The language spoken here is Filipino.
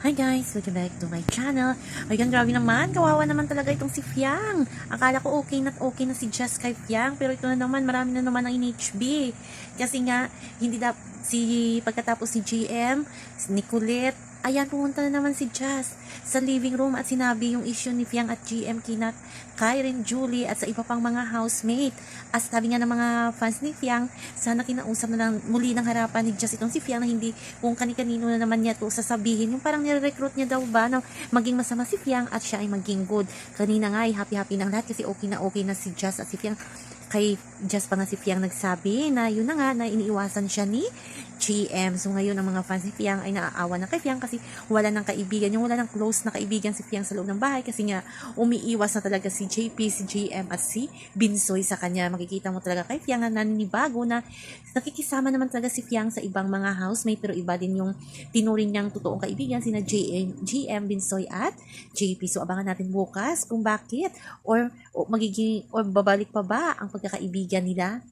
Hi guys! Welcome back to my channel. Ayan, grabe naman. Kawawa naman talaga itong si Fiang. Akala ko okay na okay na si Jess kay Fiang. Pero ito na naman, marami na naman ang NHB. Kasi nga, hindi da, si, pagkatapos si GM, si Nicolette, ayan, pumunta na naman si Jess sa living room at sinabi yung issue ni Fiang at GM kina Kyren, Julie at sa iba pang mga housemate. As sabi nga ng mga fans ni Fiang, sana kinausap na lang muli ng harapan ni Jess itong si Fiang na hindi kung kani-kanino na naman niya to sasabihin. Yung parang nire-recruit niya daw ba na maging masama si Fiang at siya ay maging good. Kanina nga ay happy-happy ng lahat kasi okay na okay na si Jess at si Fiang kay Just pa nga si Fiang nagsabi na yun na nga na iniiwasan siya ni GM. So ngayon ang mga fans ni Fiang ay naaawa na kay Fiang kasi wala ng kaibigan, yung wala ng close na kaibigan si Fiang sa loob ng bahay kasi nga umiiwas na talaga si JP, si GM at si Binsoy sa kanya. Makikita mo talaga kay Fiang na naninibago na nakikisama naman talaga si Fiang sa ibang mga housemate pero iba din yung tinuring niyang totoong kaibigan sina JM, GM, Binsoy at JP. So abangan natin bukas kung bakit or, o magiging or babalik pa ba ang pagkakaibigan nila